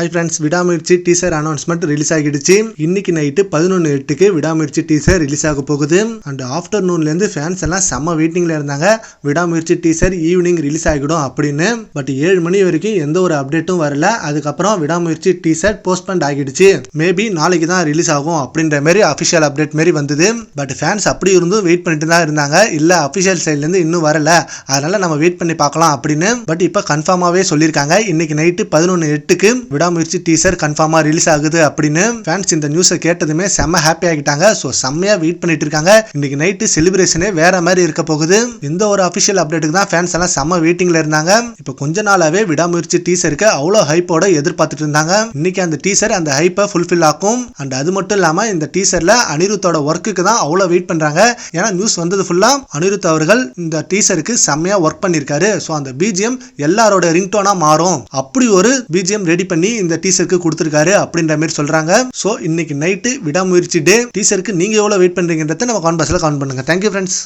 Hi friends Vidaamuyarchi teaser announcement release ஆகிடுச்சு. இன்னைக்கு night பதினொன்று எட்டுக்கு விடாமுயற்சி டீசர் ரிலீஸ் ஆக போகுது. அண்ட் ஆஃப்டர்நூன்லேருந்து ஃபேன்ஸ் எல்லாம் செம்ம வெயிட்டிங்கில் இருந்தாங்க. விடாமுயற்சி டீசர் ஈவினிங் ரிலீஸ் ஆகிடும் அப்படின்னு. பட் ஏழு மணி வரைக்கும் எந்த ஒரு அப்டேட்டும் வரல. அதுக்கப்புறம் விடாமுயற்சி டீசர் போஸ்ட்பண்ட் ஆகிடுச்சு. மேபி நாளைக்கு தான் ரிலீஸ் ஆகும் அப்படின்ற மாதிரி அஃபிஷியல் அப்டேட் மாதிரி வந்தது. பட் ஃபேன்ஸ் அப்படி இருந்தும் வெயிட் பண்ணிட்டு தான் இருந்தாங்க. இல்லை அஃபிஷியல் சைட்லேருந்து இன்னும் வரல. அதனால நம்ம வெயிட் பண்ணி பார்க்கலாம் அப்படின்னு. பட் இப்போ கன்ஃபார்மாகவே சொல்லியிருக்காங்க. இன்னைக்கு நைட்டு பதினொன்று எட்டுக்கு விடாமுயற்சி டீசர் கன்ஃபார்மாக ரிலீஸ் ஆகுது அப்படின்னு ஃபேன்ஸ் இந்த நியூஸை கேட்டதுமே செம்ம ஹாப்பி ஆகிட்டாங்க ஸோ செம்மையாக வெயிட் பண்ணிட்டு இருக்காங்க இன்னைக்கு நைட்டு செலிப்ரேஷனே வேற மாதிரி இருக்க போகுது இந்த ஒரு அஃபிஷியல் அப்டேட்டுக்கு தான் ஃபேன்ஸ் எல்லாம் செம்ம வெயிட்டிங்ல இருந்தாங்க இப்போ கொஞ்ச நாளாவே விடாமுயற்சி டீசருக்கு அவ்வளோ ஹைப்போட எதிர்பார்த்துட்டு இருந்தாங்க இன்னைக்கு அந்த டீசர் அந்த ஹைப்பை ஃபுல்ஃபில் ஆக்கும் அண்ட் அது மட்டும் இல்லாமல் இந்த டீசர்ல அனிருத்தோட ஒர்க்குக்கு தான் அவ்வளோ வெயிட் பண்றாங்க ஏன்னா நியூஸ் வந்தது ஃபுல்லா அனிருத் அவர்கள் இந்த டீசருக்கு செம்மையாக ஒர்க் பண்ணியிருக்காரு ஸோ அந்த பிஜிஎம் எல்லாரோட ரிங்டோனாக மாறும் அப்படி ஒரு பிஜிஎம் ரெடி பண்ணி இந்த டீசருக்கு கொடுத்துருக்காரு அப்படின்ற மாதிரி சொல்றாங்க. ஸோ இன்னைக்கு நைட்டு விடாமுயற்சி டே டீசருக்கு நீங்க எவ்வளோ வெயிட் பண்றீங்கன்றத நம்ம கான்பாஸில் கவுண்ட் பண்ணுங்க. Thank you friends